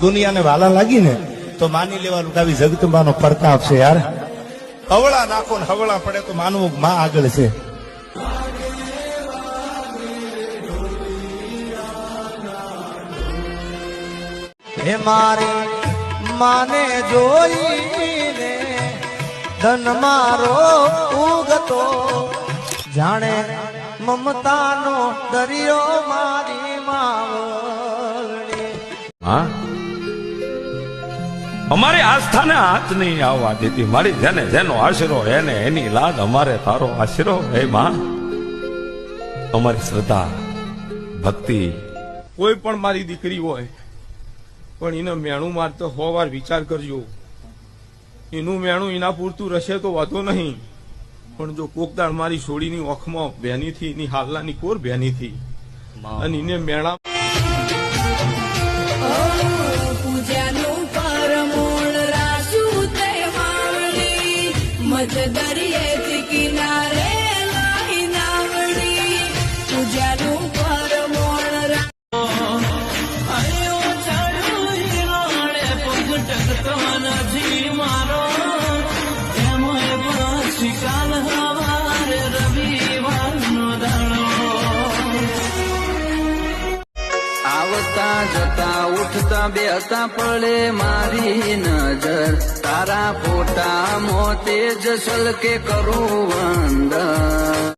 દુનિયાને વાલા લાગી ને તો માની લેવાનું કે આવી જગદંબાનો પ્રતાપ છે યાર. હવળા નાખો ને હવળા પડે તો માનવું કે માં આગળ છે. હે મારે માને જોઈને ધન મારો ઉગતો. જાણે મમતાનો દરિયો મારી માવળી હા? અમારી આસ્થાને હાથ નહીં આવવા દીધી. મારી જેને જેનો આશરો એને એની લાજ અમારે તારો આશરો હે માં અમારી શ્રદ્ધા ભક્તિ. કોઈ પણ મારી દીકરી હોય પણ એને મેણું મારતો સો વાર વિચાર કરજો. એનું મેણું એના પૂરતું રહેશે તો વાંધો નહીં. પણ જો કોકદાળ મારી છોડીની ઓખમાં બેની થી એની હાલનાની કોર બેની થી અને એને મેણા મજ દરિયે કિનારે લાઈ નાવડી પૂજાનું પરમોણ રા આવતા જતા ઉઠતા બેતા પડે મારી તારા ફોટા મોતે જસલ કે કરું વંદન.